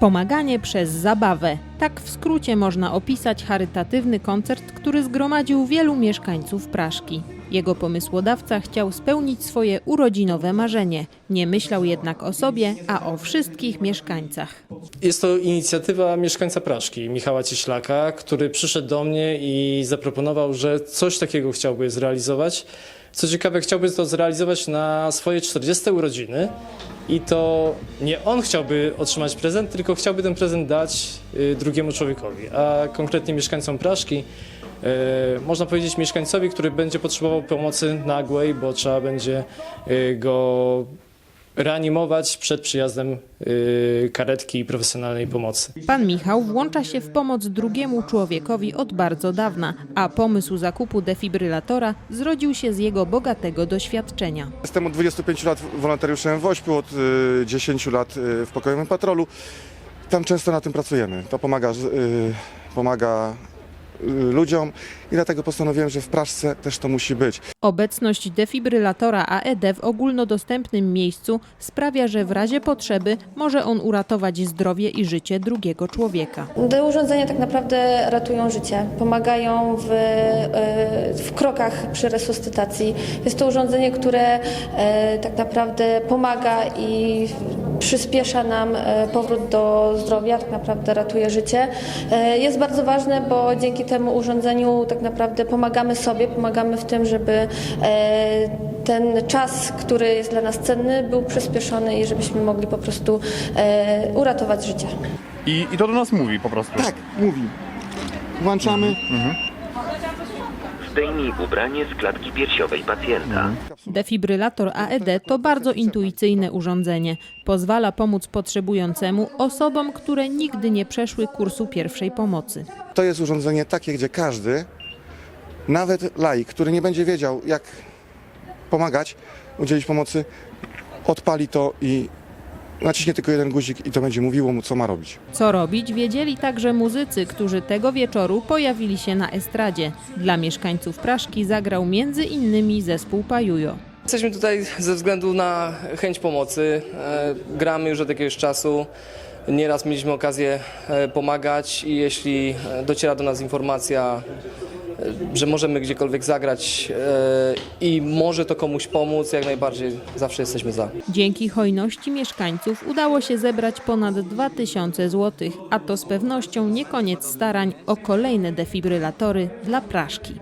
Pomaganie przez zabawę. Tak w skrócie można opisać charytatywny koncert, który zgromadził wielu mieszkańców Praszki. Jego pomysłodawca chciał spełnić swoje urodzinowe marzenie. Nie myślał jednak o sobie, a o wszystkich mieszkańcach. Jest to inicjatywa mieszkańca Praszki, Michała Cieślaka, który przyszedł do mnie i zaproponował, że coś takiego chciałby zrealizować. Co ciekawe, chciałby to zrealizować na swoje 40 urodziny i to nie on chciałby otrzymać prezent, tylko chciałby ten prezent dać y, drugiemu człowiekowi, a konkretnie mieszkańcom Praszki. y, Można powiedzieć mieszkańcowi, który będzie potrzebował pomocy nagłej, bo trzeba będzie y, go reanimować przed przyjazdem y, karetki i profesjonalnej pomocy. Pan Michał włącza się w pomoc drugiemu człowiekowi od bardzo dawna, a pomysł zakupu defibrylatora zrodził się z jego bogatego doświadczenia. Jestem od 25 lat wolontariuszem w Ośpiu, od y, 10 lat y, w pokojowym patrolu. Tam często na tym pracujemy. To pomaga, y, pomaga y, ludziom i dlatego postanowiłem, że w Praszce też to musi być. Obecność defibrylatora AED w ogólnodostępnym miejscu sprawia, że w razie potrzeby może on uratować zdrowie i życie drugiego człowieka. Te urządzenia tak naprawdę ratują życie, pomagają w, e, w krokach przy resuscytacji. Jest to urządzenie, które e, tak naprawdę pomaga i przyspiesza nam e, powrót do zdrowia, tak naprawdę ratuje życie. E, Jest bardzo ważne, bo dzięki temu urządzeniu tak naprawdę pomagamy sobie, pomagamy w tym, żeby e, ten czas, który jest dla nas cenny, był przyspieszony i żebyśmy mogli po prostu uratować życie. I, I to do nas mówi po prostu. Tak, mówi. Włączamy. Zdejmij ubranie z klatki piersiowej pacjenta. Defibrylator AED to bardzo intuicyjne urządzenie. Pozwala pomóc potrzebującemu osobom, które nigdy nie przeszły kursu pierwszej pomocy. To jest urządzenie takie, gdzie każdy, nawet laik, który nie będzie wiedział, jak pomagać, udzielić pomocy, odpali to i naciśnie tylko jeden guzik i to będzie mówiło mu, co ma robić. Co robić, wiedzieli także muzycy, którzy tego wieczoru pojawili się na estradzie. Dla mieszkańców Praszki zagrał między innymi zespół Pajujo. Jesteśmy tutaj ze względu na chęć pomocy. E, Gramy już od jakiegoś czasu. Nieraz mieliśmy okazję e, pomagać i jeśli e, dociera do nas informacja, że możemy gdziekolwiek zagrać e, i może to komuś pomóc, jak najbardziej zawsze jesteśmy za. Dzięki hojności mieszkańców udało się zebrać ponad 2000 zł, a to z pewnością nie koniec starań o kolejne defibrylatory dla Praszki.